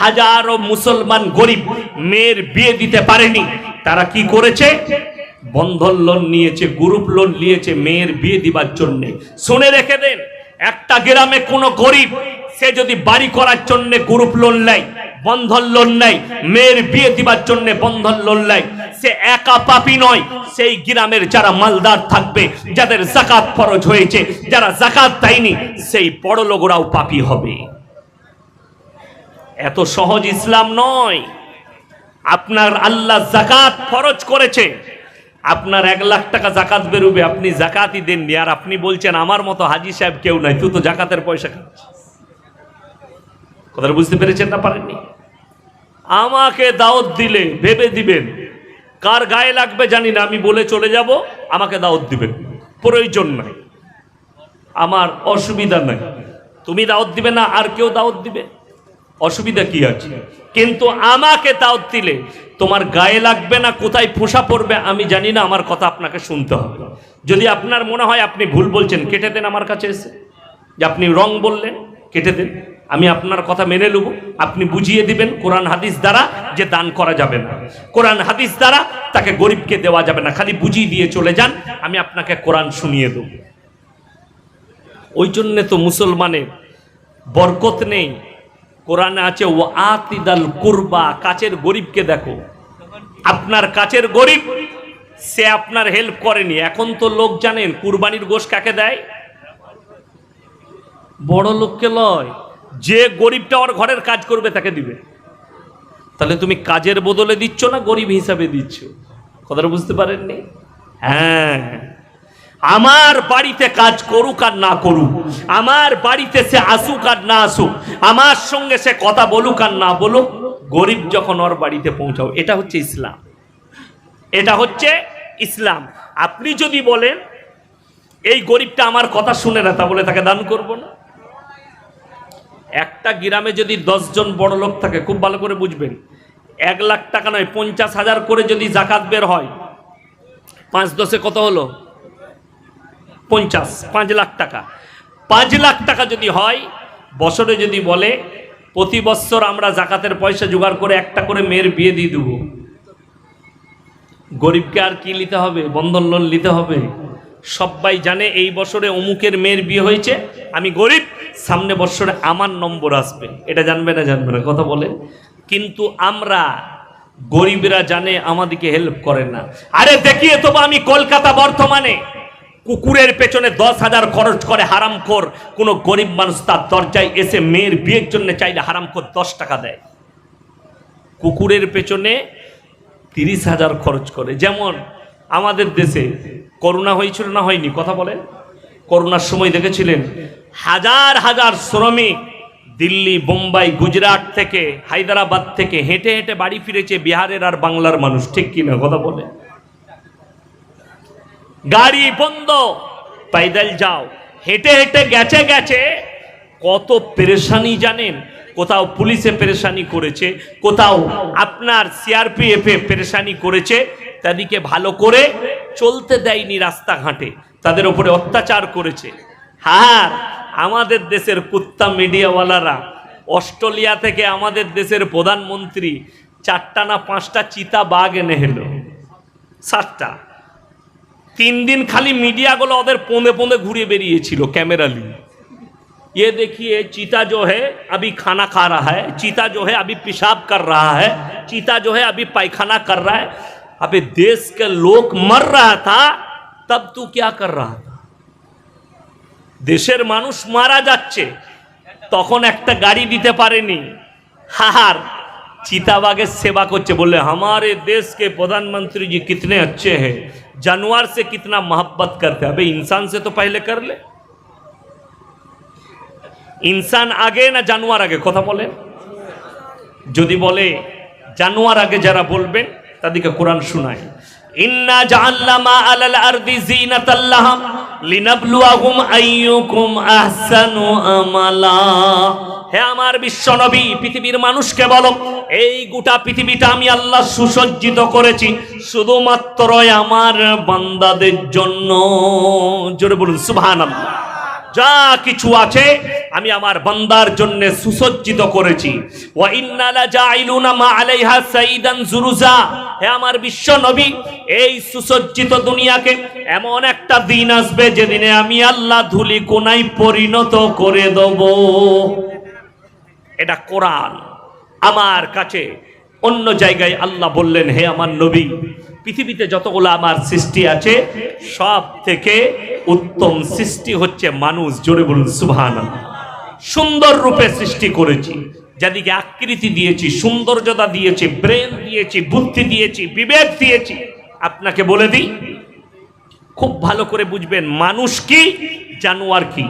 হাজারো মুসলমান গরিব মেয়ের বিয়ে দিতে পারেনি। তারা কি করেছে? বন্ধন লোন নিয়েছে গ্রুপ লোন নিয়েছে মেয়ের বিয়ে দিবার জন্য। শুনে রেখে দেন, একটা গ্রামে কোনো গরিব, সে যদি বাড়ি করার জন্য গ্রুপ লোন নেয়, বন্ধন লোন নেয়, মেয়ের বিয়ে দিবার জন্য বন্ধন লোন নেয়, সে একা পাপি নয়। সেই গ্রামের যারা মালদার থাকবে, যাদের জাকাত ফরজ হয়েছে, যারা জাকাত দেয়নি, সেই বড় লোকরাও পাপি হবে। এত সহজ ইসলাম নয়। আপনার আল্লাহ জাকাত ফরজ করেছে। আপনার এক লাখ টাকা জাকাত বেরোবে, আপনি জাকাতই দেননি। আর আপনি বলছেন, আমার মতো হাজি সাহেব কেউ নাই, তুই তো জাকাতের পয়সা খাচ্ছিস। কথাটা বুঝতে পেরেছেন না পারেননি? আমাকে দাওয়াত দিলে, ভেবে দিবেন। কার গায়ে লাগবে জানি না, আমি বলে চলে যাব, আমাকে দাওয়াত দিবেন। প্রয়োজন নাই। আমার অসুবিধা নাই। তুমি দাওয়াত দিবে না, আর কেউ দাওয়াত দিবে? অসুবিধা কি আছে? কিন্তু আমাকে দাওয়াত দিলে তোমার গায়ে লাগবে না, কোথায় ফোঁসা পড়বে আমি জানি না, আমার কথা আপনাকে শুনতে হবে। যদি আপনার মনে হয় আপনি ভুল বলছেন, কেটে দেন আমার কাছে এসে। যে আপনি রং বললেন, কেটে দেন। আমি আপনার কথা মেনে নেব। আপনি বুঝিয়ে দিবেন কোরআন হাদিস দ্বারা যে দান করা যাবে না। কোরআন হাদিস দ্বারা তাকে গরিবকে দেওয়া যাবে না। খালি বুঝিয়ে দিয়ে চলে যান, আমি আপনাকে কোরআন শুনিয়ে দেব। ওই জন্যে তো মুসলমানের বরকত নেই। কোরআনে আছে ও আতিদাল কুরবা কাছের গরিবকে দেখো। আপনার কাছের গরিব, সে আপনার হেল্প করেনি। এখন তো লোক জানেন, কুরবানির গোশ কাকে দেয়? বড় লোককে লয়। যে গরিবটা ওর ঘরের কাজ করবে, তাকে দিবে। তাহলে তুমি কাজের বদলে দিচ্ছ না গরিব হিসাবে দিচ্ছ? কথাটা বুঝতে পারেননি? হ্যাঁ। আমার বাড়িতে কাজ করুক আর না করুক, আমার বাড়িতে সে আসুক আর না আসুক, আমার সঙ্গে সে কথা বলুক আর না বলুক, গরিব যখন ওর বাড়িতে পৌঁছাও, এটা হচ্ছে ইসলাম। এটা হচ্ছে ইসলাম। আপনি যদি বলেন, এই গরিবটা আমার কথা শুনে না, তা বলে তাকে দান করব না? একটা গ্রামে যদি দশজন বড় লোক থাকে, খুব ভালো করে বুঝবেন, এক লাখ টাকা নয়, পঞ্চাশ হাজার করে যদি জাকাত বের হয়, পাঁচ দশে কত হলো? পঞ্চাশ, পাঁচ লাখ টাকা। পাঁচ লাখ টাকা যদি হয়, বছরে যদি বলে, প্রতি বছর আমরা জাকাতের পয়সা জোগাড় করে একটা করে মেয়ের বিয়ে দিয়ে দেবো। গরিবকে আর কি নিতে হবে? বন্ধন লোন নিতে হবে। সবাই জানে এই বছরে অমুকের মেয়ের বিয়ে হয়েছে। আমি গরিব, সামনে বছরে আমার নম্বর আসবে। এটা জানবে না জানবে না, কথা বলে। কিন্তু আমরা গরিবরা জানে আমাদেরকে হেল্প করে না। আরে দেখিয়ে তবু আমি কলকাতা বর্তমানে কুকুরের পেছনে দশ হাজার খরচ করে হারাম কর কোনো গরিব মানুষ তার দরজায় এসে মেয়ের বিয়ের জন্য চাইলে হারাম কর দশ টাকা দেয়। কুকুরের পেছনে তিরিশ হাজার খরচ করে। যেমন আমাদের দেশে করোনা হয়েছিল না হয়নি? কথা বলেন। করোনার সময় দেখেছিলেন? হাজার হাজার শ্রমিক দিল্লি, বোম্বাই, গুজরাট থেকে, হায়দ্রাবাদ থেকে হেঁটে হেঁটে বাড়ি ফিরেছে বিহারের আর বাংলার মানুষ। ঠিক কিনা কথা বলে গাড়ি বন্ধ। পাইদাল যাও। হেঁটে হেঁটে গেছে গেছে। কত পেরেশানি জানেন? কোথাও পুলিশে পেরেশানি করেছে, কোথাও আপনার সিআরপিএফ পেরেশানি করেছে। তাদেরকে ভালো করে চলতে দেয়নি রাস্তাঘাটে। তাদের উপরে অত্যাচার করেছে। হ্যাঁ আমাদের দেশের কুত্তা মিডিয়াওয়ালারা, অস্ট্রেলিয়া থেকে আমাদের দেশের প্রধানমন্ত্রী চারটা না পাঁচটা চিতা বাঘ এনে এলো সাতটা। তিন দিন খালি মিডিয়াগুলো ওদের পোঁদে পোঁদে ঘুরে বেরিয়েছিল ক্যামেরা নিয়ে ये देखिए चीता जो है अभी खाना खा रहा है चीता जो है अभी पेशाब कर रहा है चीता जो है अभी पायखाना कर रहा है अबे देश के लोग मर रहा था तब तू क्या कर रहा था দেশের মানুষ মারা যাচ্ছে তখন একটা গাড়ি দিতে পারেনি হাহার চিতাবাগের সেবা করছে বললে हमारे देश के प्रधानमंत्री जी कितने अच्छे हैं जानवर से कितना मोहब्बत करते हैं अबे इंसान से तो पहले कर ले ইনসান আগে না জানোয়ার আগে কথা বলেন যদি বলে জানোয়ার আগে যারা বলবেন তাদেরকে কোরআন শোনায় ইন্না জাআলনা মা আলাল আরদি জিনাতাল্লাহ লিনাবলুয়াহুম আইয়ুকুম আহসানু আমালা হে আমার বিশ্ব নবী, পৃথিবীর মানুষকে বলো, এই গোটা পৃথিবীটা আমি আল্লাহ সুসজ্জিত করেছি শুধুমাত্র আমার বান্দাদের জন্য। জোরে বলুন, সুবহানাল্লাহ। যা কিছু আছে আমি আমার বান্দার জন্য সুসজ্জিত করেছি। ওয়া ইন্না লাজাইলুনা মা আলাইহা সাইদান জুরুজা। হে আমার বিশ্ব নবী, এই সুসজ্জিত দুনিয়াকে এমন একটা দিন আসবে যেদিনে আমি আল্লাহ ধুলি কোনায় পরিণত করে দেব। এটা কোরআন। আমার কাছে অন্য জায়গায় আল্লাহ বললেন, হে আমার নবী, পৃথিবীতে যতগুলো আমার সৃষ্টি আছে সব থেকে উত্তম সৃষ্টি হচ্ছে মানুষ। জোরে বলুন সুভান সুন্দর রূপে সৃষ্টি করেছি। যাদিকে আকৃতি দিয়েছি, সৌন্দর্যতা দিয়েছি, ব্রেন দিয়েছি, বুদ্ধি দিয়েছি, বিবেক দিয়েছি। আপনাকে বলে দিই, খুব ভালো করে বুঝবেন, মানুষ কি, জানোয়ার কি?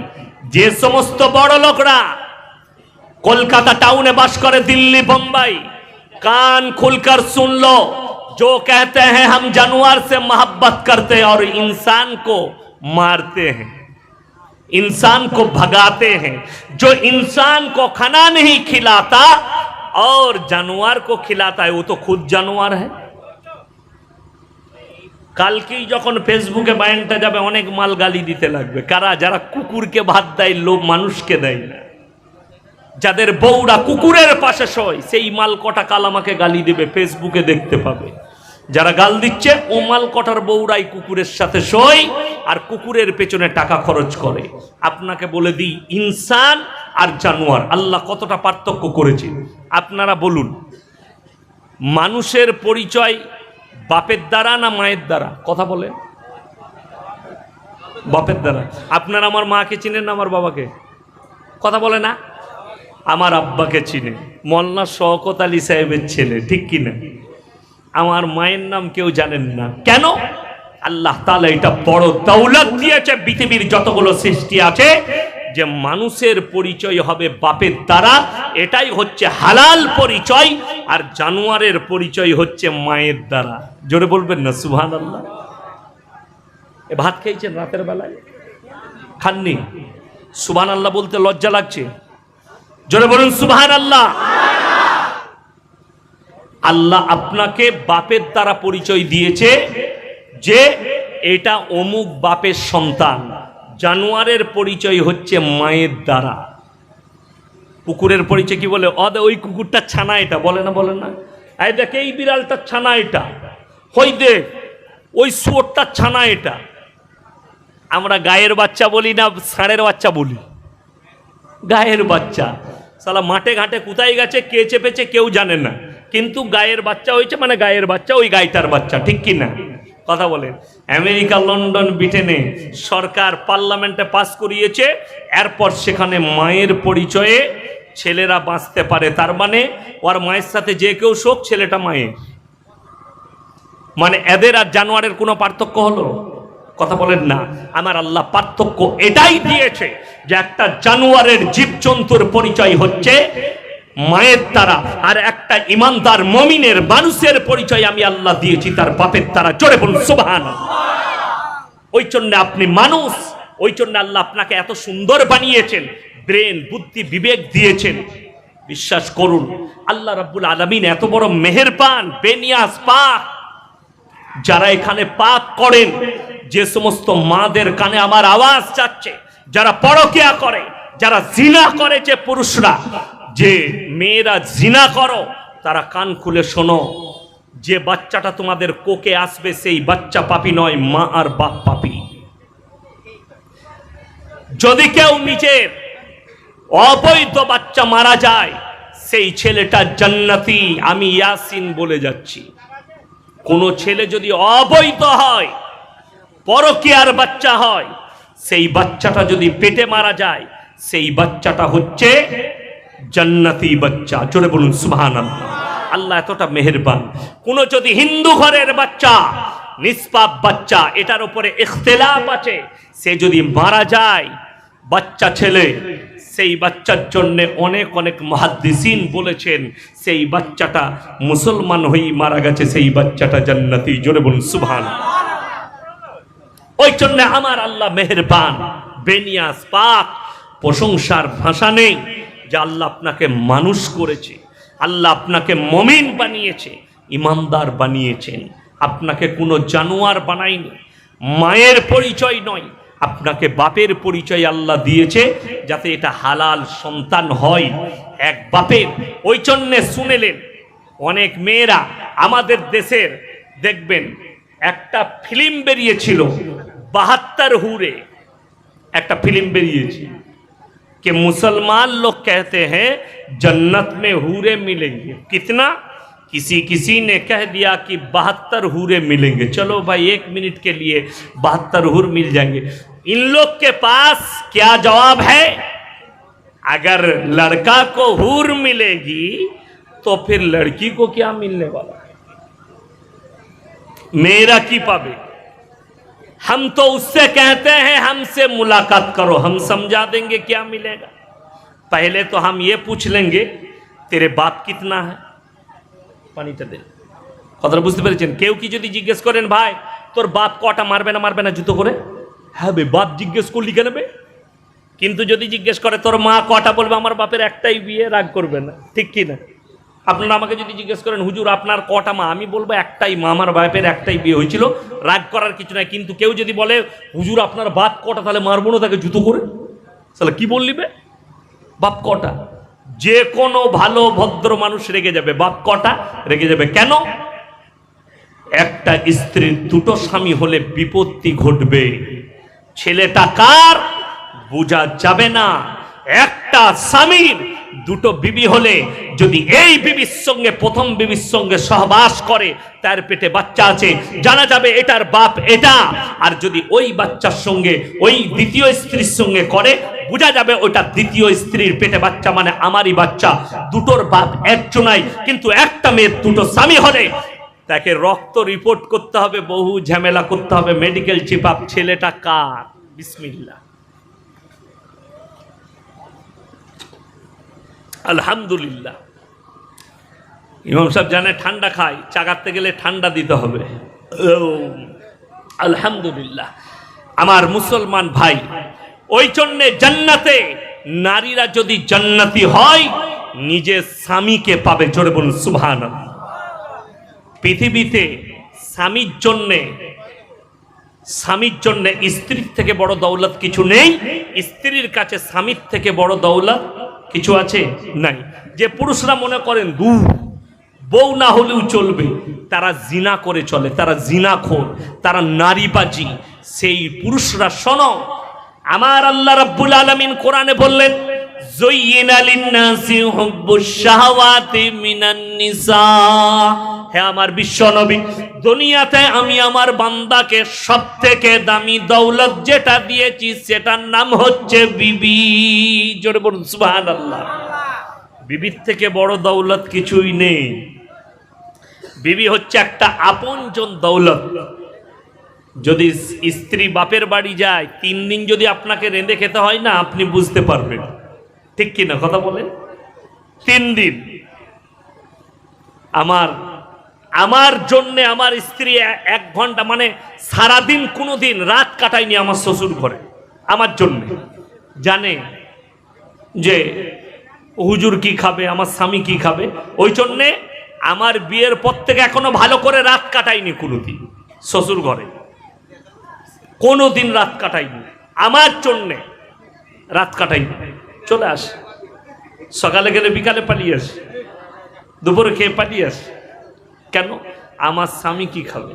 যে সমস্ত বড় লোকরা कोलकाता टाउन में बस करे दिल्ली बम्बई कान खुलकर सुन लो जो कहते हैं हम जानवर से मोहब्बत करते हैं और इंसान को मारते हैं इंसान को भगाते हैं जो इंसान को खाना नहीं खिलाता और जानवर को खिलाता है वो तो खुद जानवर है কালকেই যখন ফেসবুকে বায়ানটা যাবে অনেক মাল গালি দিতে লাগবে কারা যারা কুকুরকে ভাত দেয় লোক মানুষকে দেয় না যাদের বউরা কুকুরের পাশে শোয়, সেই মাল কটা কাল আমাকে গালি দেবে ফেসবুকে দেখতে পাবে। যারা গাল দিচ্ছে, ও মাল কটার বউরাই কুকুরের সাথে শোয় আর কুকুরের পেছনে টাকা খরচ করে। আপনাকে বলে দিই, ইনসান আর জানোয়ার, আল্লাহ কতটা পার্থক্য করেছে। আপনারা বলুন, মানুষের পরিচয় বাপের দ্বারা না মায়ের দ্বারা? কথা বলে বাপের দ্বারা। আপনারা আমার মাকে চিনেন না আমার বাবাকে? কথা বলে না? আমার আব্বাকে চিনে। মল্লা শওকত আলী সাহেবের ছেলে, ঠিক কিনা? আমার মায়ের নাম কেউ জানেন না। কেন? আল্লাহ তালা এটা বড় দৌলত দিয়েছে। পৃথিবীর যতগুলো সৃষ্টি আছে, যে মানুষের পরিচয় হবে বাপের দ্বারা, এটাই হচ্ছে হালাল পরিচয়, আর জানোয়ারের পরিচয় হচ্ছে মায়ের দ্বারা। জোরে বলবেন না সুহান আল্লাহ এ ভাত খেয়েছেন রাতের বেলায়? খাননি? সুবহান আল্লাহ বলতে লজ্জা লাগছে? জোরে বলুন সুবহান আল্লাহ আল্লাহ আপনাকে বাপের দ্বারা পরিচয় দিয়েছে যে এটা অমুক বাপের সন্তান, জানোয়ারের পরিচয় হচ্ছে মায়ের দ্বারা। কুকুরের পরিচয় কি বলে? অদে, ওই কুকুরটা ছানা এটা, বলে না বলে না? এই দেখ, এই বিড়ালটার ছানা এটা। হই দেখ ওই শুয়োরটার ছানা এটা। আমরা গায়ের বাচ্চা বলি না, ষাঁড়ের বাচ্চা বলি। গায়ের বাচ্চা। সালা মাঠে ঘাটে কোথায় গেছে, কে চেপেছে কেউ জানে না। কিন্তু গায়ের বাচ্চা হয়েছে মানে গায়ের বাচ্চা, ওই গাইটার বাচ্চা, ঠিক কি না? কথা বলেন আমেরিকা, লন্ডন, ব্রিটেনে সরকার পার্লামেন্টে পাস করিয়েছে, এরপর সেখানে মায়ের পরিচয়ে ছেলেরা বাঁচতে পারে। তার মানে ওর মায়ের সাথে যে কেউ শোক, ছেলেটা মায়ের। মানে এদের আর জানোয়ারের কোনো পার্থক্য হলো? কথা বলেন না। আমার আল্লাহ পার্থক্য এটাই দিয়েছে যে একটা জানোয়ারের জীবজন্তুর পরিচয় হচ্ছে মায়ের তারা আর একটা ইমানদার মমিনের মানুষের পরিচয় আমি আল্লাহ দিয়েছি তার বাপের তারা। চড়ে বলুন সুবহান ওই জন্য আপনি মানুষ, ওই জন্য আল্লাহ আপনাকে এত সুন্দর বানিয়েছেন, ব্রেন, বুদ্ধি, বিবেক দিয়েছেন। বিশ্বাস করুন, আল্লাহ রাব্বুল আলামিন এত বড় মেহেরবান বেনিয়াস পাক, যারা এখানে পাপ করেন যে সমস্ত মাদের কানে আমার আওয়াজ যাচ্ছে, যারা পরকিয়া করে, যারা জিনা করে যে পুরুষরা, যে মেয়েরা জিনা করো, তারা কান খুলে শোনো, যে বাচ্চাটা তোমাদের কোকে আসবে, সেই বাচ্চা পাপি নয়, মা আর বাপ পাপি। যদি কেউ নিজের অবৈধ বাচ্চা মারা যায়, সেই ছেলেটা জান্নাতি, আমি ইয়াসিন বলে যাচ্ছি। কোনো ছেলে যদি অবৈধ হয় পরকিয়ার বাচ্চা হয়। সেই বাচ্চাটা যদি পেটে মারা যায়, সেই বাচ্চাটা হচ্ছে জান্নাতি বাচ্চা। জোরে বলুন সুবহান আল্লাহ এতটা মেহেরবান। কোন যদি হিন্দু ঘরের বাচ্চা, নিষ্পাপ বাচ্চা, এটার উপরে ইখতিলাফ আছে। সে যদি মারা যায়, বাচ্চা ছেলে, সেই বাচ্চার জন্য অনেক অনেক মহাদ্দিসিন বলেছেন, সেই বাচ্চাটা মুসলমান হয়েই মারা গেছে, সেই বাচ্চাটা জান্নাতি। জোরে বলুন সুবহান ওই জন্য আমার আল্লাহ মেহেরবান বেনিয়াস পাক, প্রশংসার ভাষা নেই যে আল্লাহ আপনাকে মানুষ করেছে, আল্লাহ আপনাকে মমিন বানিয়েছে, ইমানদার বানিয়েছেন। আপনাকে কোনো জানোয়ার বানায়নি, মায়ের পরিচয় নয়, আপনাকে বাপের পরিচয় আল্লাহ দিয়েছে যাতে এটা হালাল সন্তান হয়, এক বাপের। ওই জন্যে শুনেলেন অনেক মেয়েরা আমাদের দেশের, দেখবেন একটা ফিল্ম বেরিয়েছিল বাহাত্তর হুরে একটা ফিল্ম বেরিয়েছে कि मुसलमान लोग कहते हैं जन्नत में हूरे मिलेंगे कितना किसी किसी ने कह दिया कि बहत्तर हूरे मिलेंगे चलो भाई एक मिनट के लिए बहत्तर हूर मिल जाएंगे इन लोग के पास क्या जवाब है अगर लड़का को हूर मिलेगी तो फिर लड़की को क्या मिलने वाला है मेरा की पावे हम तो उससे कहते हैं हमसे मुलाकात करो हम समझा देंगे क्या मिलेगा पहले तो हम ये पूछ लेंगे तेरे बाप कितना है পানিটা দে কথাটা বুঝতে পেরেছেন কেউ কি যদি জিজ্ঞেস করেন ভাই তোর বাপ কটা মারবে না মারবে না জুতো করে হ্যাঁ বে বাপ জিজ্ঞেস করলি কেন বে কিন্তু যদি জিজ্ঞেস করে তোর মা কটা বলবে আমার বাপের একটাই বিয়ে রাগ করবে না ঠিক কি না আপনারা আমাকে যদি জিজ্ঞেস করেন, হুজুর, আপনার কটা মা? আমি বলব, একটাই মা, আমার বাপের একটাই বিয়ে হয়েছিল। রাগ করার কিছু নাই। কিন্তু কেউ যদি বলে, হুজুর, আপনার বাপ কটা, তাহলে মারবো না তাকে জুতো করে তাহলে কি বললি বে? বাপ কটা? যে কোনো ভালো, ভদ্র মানুষ রেগে যাবে। বাপ কটা? রেগে যাবে। কেন? একটা স্ত্রীর দুটো স্বামী হলে বিপত্তি ঘটবে। ছেলেটা কার? বোঝা যাবে না। একটা স্বামীর দুটো বিবি হলে যদি এই বিবির সঙ্গে, প্রথম বিবির সঙ্গে সহবাস করে, তার পেটে বাচ্চা আছে, জানা যাবে এটার বাপ এটা। আর যদি ওই বাচ্চার সঙ্গে, ওই দ্বিতীয় স্ত্রীর সঙ্গে করে, বোঝা যাবে ওটা দ্বিতীয় স্ত্রীর পেটে বাচ্চা মানে আমারই বাচ্চা। দুটোর বাপ একজনাই, কিন্তু একটা মেয়ের দুটো স্বামী হলে তাকে রক্ত রিপোর্ট করতে হবে, বহু ঝামেলা করতে হবে। মেডিকেল চেক আপ ছেলেটা কার? বিসমিল্লা আলহামদুলিল্লাহ। ইমাম সাহেব জানে ঠান্ডা খায়, চাগাতে গেলে ঠান্ডা দিতে হবে। আলহামদুলিল্লাহ। আমার মুসলমান ভাই, ওই জন্যে জান্নাতে নারীরা যদি জান্নাতি হয়, নিজের স্বামীকে পাবে। জোরে বলুন সুবহান পৃথিবীতে স্বামীর জন্যে, স্বামীর জন্য স্ত্রীর থেকে বড় দৌলত কিছু নেই, স্ত্রীর কাছে স্বামীর থেকে বড় দৌলত কিছু আছে? নাই। যে পুরুষরা মনে করেন দু বউ না হলেও চলবে। তারা জিনা করে চলে, তারা জিনা খোর তারা নারীবাজি। সেই পুরুষরা শোনো, আমার আল্লাহ রাব্বুল আলমিন কোরআনে বললেন হে আমার বিশ্ব দুনিয়াতে আমি আমার বান্দাকে সব থেকে দামি দৌলত যেটা দিয়েছি, সেটার নাম হচ্ছে বিবি। জোরে বলুন, সুবহানাল্লাহ। বিবির থেকে বড় দৌলত কিছুই নেই। বিবি হচ্ছে একটা আপনজন দৌলত। যদি স্ত্রী বাপের বাড়ি যায়, তিন দিন যদি আপনাকে রেঁধে খেতে হয় না, আপনি বুঝতে পারবেন। ঠিক কিনা কথা বলেন। তিন দিন আমার আমার জন্যে আমার স্ত্রী এক ঘণ্টা মানে সারাদিন কোনো দিন রাত কাটায়নি আমার শ্বশুর ঘরে, আমার জন্যে। জানে যে হুজুর কি খাবে, আমার স্বামী কি খাবে? ওই জন্যে আমার বিয়ের পর থেকে এখনও ভালো করে রাত কাটাইনি কোনোদিন শ্বশুর ঘরে। কোনো দিন রাত কাটাইনি আমার জন্যে রাত কাটাইনি চলে আস। সকালে গেলে বিকালে পালিয়ে আস। দুপুরে খেয়ে পালিয়ে আস। কেন? আমার স্বামী কি খাবে?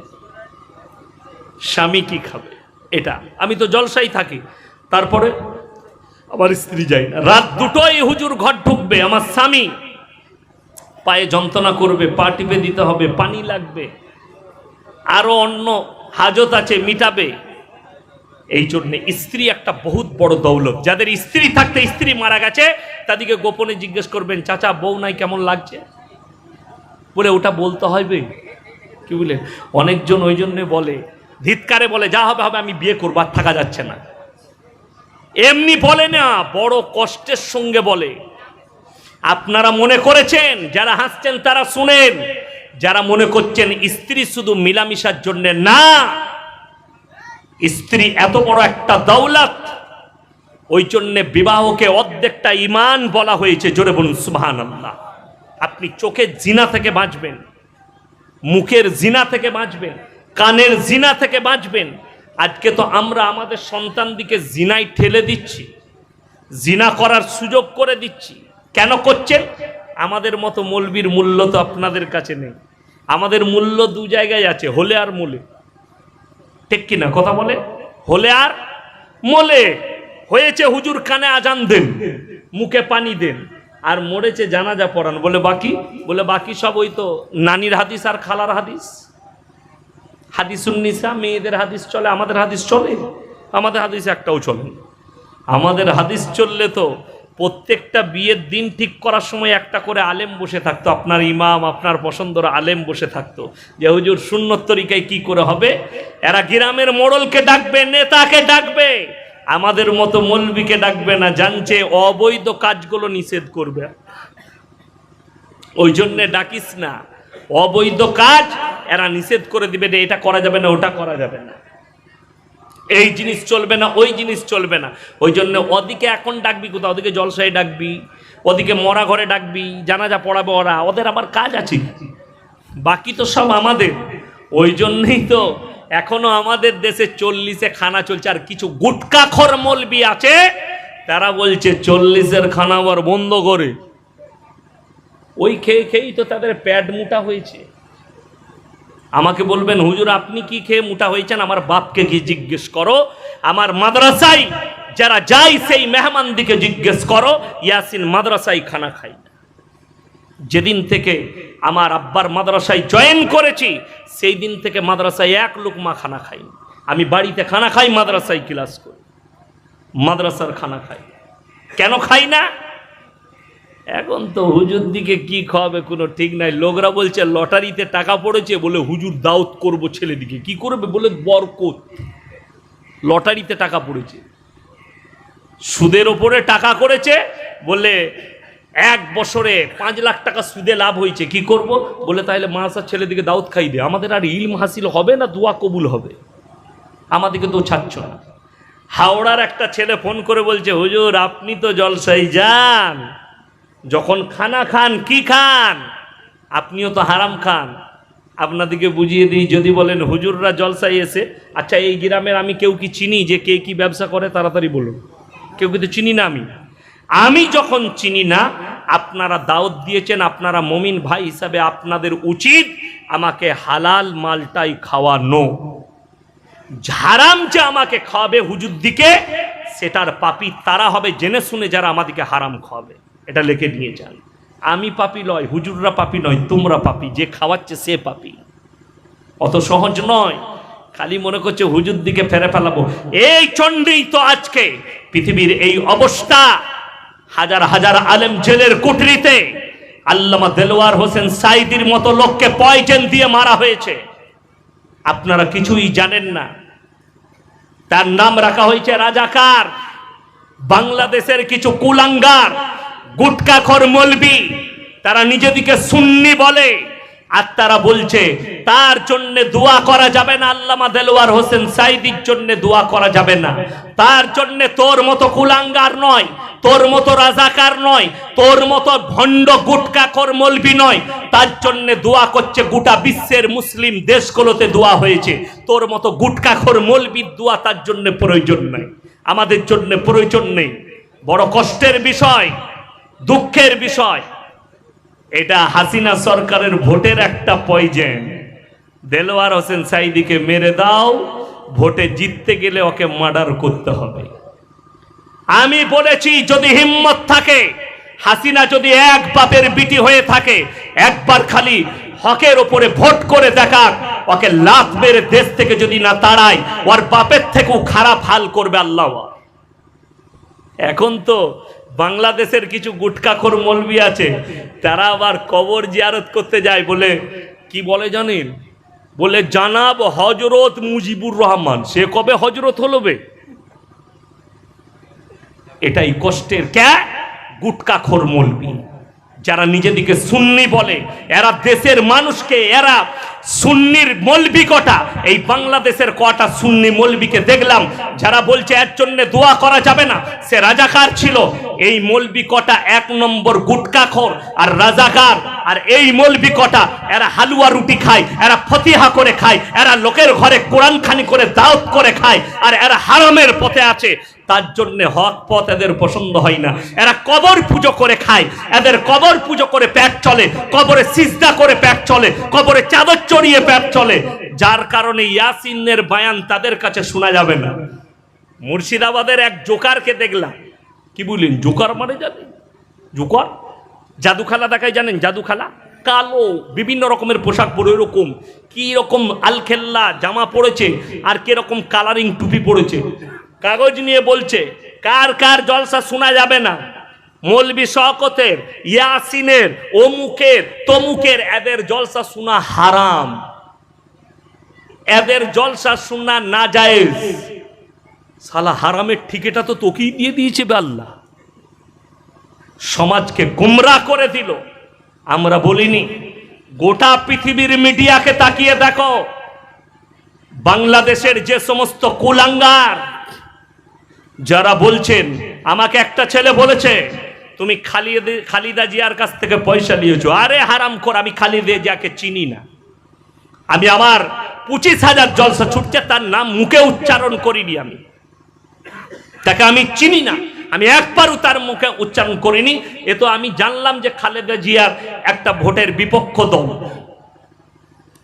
স্বামী কি খাবে? এটা। আমি তো জলসাই থাকি। তারপরে আমার স্ত্রী যাই না। রাত দুটোই হুজুর ঘর ঢুকবে, আমার স্বামী। পায়ে যন্ত্রণা করবে, পা টিপে দিতে হবে, পানি লাগবে। আরও অন্য হাজত আছে, মিটাবে। এই জন্য স্ত্রী একটা বহুত বড় দৌলত। যাদের স্ত্রী থাকতে স্ত্রী মারা গেছে, তাদেরকে গোপনে জিজ্ঞেস করবেন, চাচা, বউ নাই, কেমন লাগছে? বলে, ওটা বলতে হবে কি বলে? অনেকজন ওই জন্যে বলে, ধিৎকারে বলে, যা হবে হবে, আমি বিয়ে করব, আর থাকা যাচ্ছে না। এমনি বলে না, বড় কষ্টের সঙ্গে বলে। আপনারা মনে করেছেন, যারা হাসছেন, তারা শুনেন। যারা মনে করছেন, স্ত্রী শুধু মিলামিশার জন্য না স্ত্রী এত বড় একটা দৌলত ওই জন্যে বিবাহকে অর্ধেকটা ইমান বলা হয়েছে, জোরে বলুন সুবাহান আল্লাহ আপনি চোখের জিনা থেকে বাঁচবেন, মুখের জিনা থেকে বাঁচবেন, কানের জিনা থেকে বাঁচবেন। আজকে তো আমরা আমাদের সন্তান দিকে জিনায় ঠেলে দিচ্ছি, জিনা করার সুযোগ করে দিচ্ছি। কেন করছেন? আমাদের মতো মলবির মূল্য তো আপনাদের কাছে নেই। আমাদের মূল্য দু জায়গায় আছে, হলে আর মূলে। ঠিক কিনা কথা বলে? হলে আর মলে। হয়েছে হুজুর কানে আজান দেন, মুখে পানি দেন, আর মরেছে জানাজা পড়ান। বলে বাকি? বলে বাকি সব ওই তো নানির হাদিস আর খালার হাদিস। হাদিসুন্নিসা মেয়েদের হাদিস চলে, আমাদের হাদিস চলে? আমাদের হাদিস একটাও চলে আমাদের হাদিস চললে তো প্রত্যেকটা বিয়ের দিন ঠিক করার সময় একটা করে আলেম বসে থাকতো, আপনার ইমাম, আপনার পছন্দর আলেম বসে থাকতো। যে হুজুর সুন্নত তরিকায় কি করে হবে? এরা গ্রামের মোড়লকে ডাকবে, নেতাকে ডাকবে। আমাদের মতো মলবিকে ডাকবে না জানছে অবৈধ কাজগুলো নিষেধ করবে। ওই জন্যে ডাকিস না। অবৈধ কাজ এরা নিষেধ করে দিবে যে এটা করা যাবে না, ওটা করা যাবে না। এই জিনিস চলবে না, ওই জিনিস চলবে না। ওই জন্য ওদিকে এখন ডাকবি কোথাও ওদিকে জলসায় ডাকবি, ওদিকে মরা ঘরে ডাকবি, জানাজা পড়াবে ওরা। ওদের আবার কাজ আছে। বাকি তো সব আমাদের। ওই জন্যই তো এখনও আমাদের দেশে চল্লিশে খানা চলছে। আর কিছু গুটকাখর মলবি আছে, তারা বলছে চল্লিশের খানা আবার বন্ধ করে। ওই খেয়ে খেয়েই তো তাদের প্যাড মোটা হয়েছে। আমাকে বলবেন, হুজুর, আপনি কি খেয়ে মোটা হয়েছেন? আমার বাপকে গিয়ে জিজ্ঞেস করো। আমার মাদ্রাসায় যারা যায়, সেই মেহমান দিকে জিজ্ঞেস করো, ইয়াসিন মাদ্রাসায় খানা খাই যেদিন থেকে আমার আব্বার মাদ্রাসায় জয়েন করেছি, সেই দিন থেকে মাদ্রাসায় এক লোকমা খানা খাইনি আমি বাড়িতে খানা খাই, মাদ্রাসায় ক্লাস করি। মাদ্রাসার খানা খাই কেন খাই না? এখন তো হুজুর দিকে কি খাওয়াবে কোনো ঠিক নাই। লোকরা বলছে, লটারিতে টাকা পড়েছে বলে হুজুর দাউত করব ছেলেদিকে কি করবে বলে বরকত? লটারিতে টাকা পড়েছে। সুদের ওপরে টাকা করেছে বলে এক বছরে পাঁচ লাখ টাকা সুদে লাভ হয়েছে। কি করব? বলে তাহলে মাসার ছেলেদিকে দাউদ খাইবে আমাদের আর ইলম হাসিল হবে না, দোয়া কবুল হবে? আমাদেরকে তো ছাড়ছ না। হাওড়ার একটা ছেলে ফোন করে বলছে, হুজুর, আপনি তো জলসাই যান। যখন খানা খান, কি খান? আপনিও তো হারাম খান। আপনাদেরকে বুঝিয়ে দিই, যদি বলেন, হুজুররা জলসাই এসে আচ্ছা এই গ্রামের আমি কেউ কি চিনি যে কে কি ব্যবসা করে? তাড়াতাড়ি বলুন। কেউ কিন্তু চিনি না আমি। আমি যখন চিনি না, আপনারা দাওয়াত দিয়েছেন, আপনারা মমিন ভাই হিসাবে আপনাদের উচিত আমাকে হালাল মালটাই খাওয়ানো। ঝারাম যে আমাকে খাওয়াবে হুজুর দিকে সেটার পাপি তারা হবে, জেনে শুনে যারা আমাদেরকে হারাম খাওয়াবে। এটা লেখে নিয়ে যান। আমি পাপি নয়, হুজুররা পাপি নয়, তোমরা পাপি, যে খাওয়াচ্ছে সে পাপি। অত সহজ নয়। খালি মনে করছে হুজুর দিকে ফেরে ফেলাবো। এই চণ্ডেই তো আজকে পৃথিবীর এই অবস্থা। হাজার হাজার আলেম জেলের কুটরিতে আল্লামা দেলোয়ার হোসেন সাইদির মতো লোককে পয়জেন দিয়ে মারা হয়েছে। আপনারা কিছুই জানেন না। তার নাম রাখা হয়েছে রাজাকার। বাংলাদেশের কিছু কুলাঙ্গার গুটকাখর মলবি। তারা নিজেদিকে সুন্নি বলে, আর তারা বলছে, তার জন্য দোয়া করা যাবে না আল্লামা দেলোয়ার হোসেন সাইদির জন্য দোয়া করা যাবে না। তার জন্য তোর মতো কুলাঙ্গার নয়, তোর মতো রাজাকার নয়, তোর মতো ভণ্ড গুটকাখর মলবি নয়। তার জন্য দোয়া করছে গোটা বিশ্বের মুসলিম দেশগুলোতে দোয়া হয়েছে। তোর মতো গুটকাখর মলবির দোয়া তার জন্য প্রয়োজন নাই। আমাদের জন্য প্রয়োজন নেই। বড় কষ্টের বিষয়। দুঃখের বিষয়। এটা হাসিনা সরকারের ভোটের একটা পয়জেন দেলোয়ার হোসেন সাইদিকে মেরে দাও, ভোটে জিততে গেলে ওকে মার্ডার করতে হবে। আমি বলেছি, যদি হিম্মত থাকে, হাসিনা যদি এক বাপের বিটি হয়ে থাকে, একবার খালি হকের ওপরে ভোট করে দেখাক, ওকে লাভ মেরে দেশ থেকে যদি না তাড়ায়, ওর বাপের থেকেও খারাপ হাল করবে আল্লাহ। এখন তো বাংলাদেশের কিছু গুটকাখোর মলবি আছে, তারা আবার কবর জিয়ারত করতে যায় বলে, কি বলে জানেন? বলে, জানাব হজরত মুজিবুর রহমান। সে কবে হজরত হলবে এটাই কষ্টের, ক্যা? গুটকাখোর মলবি। যারা নিজেদিকে সুন্নি বলে, এরা দেশের মানুষকে, এরা সুন্নির মলবি কটা। এই বাংলাদেশের কটা সুন্নি মলবিকে দেখলাম, যারা বলছে এর জন্য দোয়া করা যাবে না, সে রাজাকার ছিল। এই মলবি কটা এক নম্বর গুটকাখোর আর রাজাকার, আর এই মলবি কটা এরা হালুয়া রুটি খায়, এরা ফতিহা করে খায়, এরা লোকের ঘরে কোরআন খানি করে দাওত করে খায়, আর এরা হারামের পথে আছে। তার জন্য হক পথ এদের পছন্দ হয় না। এরা কবর পুজো করে খায়। এদের কবর পুজো করে পেট চলে। কবরে সিজদা করে পেট চলে। কবরে চাদর চড়িয়ে পেট চলে। যার কারণে ইয়াসিনের বায়ান তাদের কাছে শোনা যাবে না। মুর্শিদাবাদের এক জোকারকে দেখলাম। কি বললেন? জোকার মানে জানেন? জোকার? জাদুখালা দেখায় জানেন? জাদুখালা? কালো, বিভিন্ন রকমের পোশাক পরে এরকম কি রকম আলখেল্লা, জামা পড়েছে আর কীরকম কালারিং টুপি পড়েছে। কাগজ নিয়ে বলছে, কার কার জলসা শোনা যাবে না? মৌলবি শকতের ইয়াসিনের, অমুকের, তমুকের এদের জলসা শোনা হারাম। এদের জলসা শোনা না জায়েজ সালা হারামের ঠিকেটা তো তোকেই দিয়ে দিয়েছে বে আল্লাহ। সমাজকে গুমরা করে দিল। আমরা বলিনি, গোটা পৃথিবীর মিডিয়াকে তাকিয়ে দেখো। বাংলাদেশের যে সমস্ত কুলাঙ্গার যারা বলছেন, আমাকে একটা ছেলে বলেছে, তুমি খালিদে, খালিদা জিয়ার কাছ থেকে পয়সা নিয়েছো। আরে হারাম কর আমি খালিদে জিয়াকে চিনি না। আমি আমার পঁচিশ হাজার জলসা ছুটছে, তার নাম মুখে উচ্চারণ করিনি আমি। তাকে আমি চিনি না। আমি একবারও তার মুখে উচ্চারণ করিনি। এ তো আমি জানলাম যে খালেদা জিয়ার একটা ভোটের বিপক্ষ দল।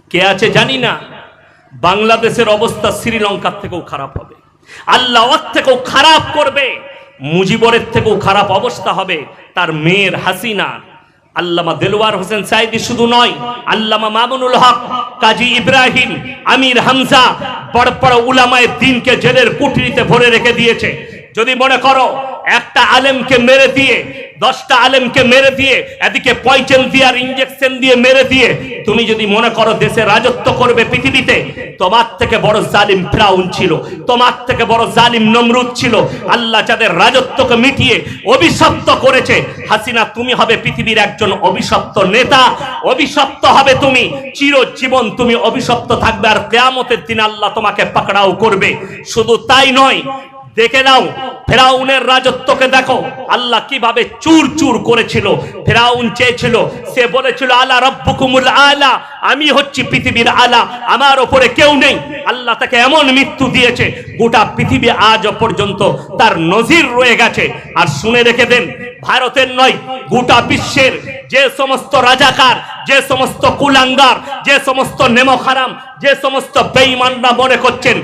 কে আছে জানি না। বাংলাদেশের অবস্থা শ্রীলঙ্কার থেকেও খারাপ হবে। আল্লাহ থেকেও খারাপ করবে, মুজিবরের থেকেও খারাপ অবস্থা হবে, তার মেয়ের হাসিনা। আল্লামা দেলোয়ার হোসেন সাইদি শুধু নয়, আল্লামা মামুনুল হক, কাজী ইব্রাহিম, আমির হামজা, বড় বড় উলামায় দিনকে জেলের কুঠরিতে ভরে রেখে দিয়েছে। যদি মনে করো একটা আলেমকে মেরে দিয়ে, দশটা আলেমকে মেরে দিয়ে, এদিকে পয়চেন দিয়ে আর ইঞ্জেকশন দিয়ে মেরে দিয়ে, তুমি যদি মনে করো দেশে রাজত্ব করবে পৃথিবীতে, তোমার থেকে বড় জালিম ফ্রাউন ছিল, তোমার থেকে বড় জালিম নমরুদ ছিল। আল্লাহ যাদের রাজত্বকে মিটিয়ে অভিশপ্ত করেছে, হাসিনা তুমি হবে পৃথিবীর একজন অভিশপ্ত নেতা, অভিশপ্ত হবে তুমি, চিরজীবন তুমি অভিশপ্ত থাকবে আর কেয়ামতের দিন আল্লাহ তোমাকে পাকড়াও করবে। শুধু তাই নয় দেখে নাও, ফেরাউনের রাজত্বকে দেখো। আল্লাহ কীভাবে চুর চুর করেছিল। ফেরাউন চেয়েছিল, সে বলেছিল, আলা রব্বুকুমুল আলা, আমি হচ্ছি পৃথিবীর আলা, আমার ওপরে কেউ নেই। আল্লাহ তাকে এমন মৃত্যু দিয়েছে, গোটা পৃথিবী আজ পর্যন্ত তার নজির রয়ে গেছে। আর শুনে রেখে দেন, ভারতের নয়, গোটা বিশ্বের যে সমস্ত রাজাকার, যে সমস্ত কুলাঙ্গার, যে সমস্ত নেমখারাম, যে সমস্ত বেঈমানরা মনে করছেন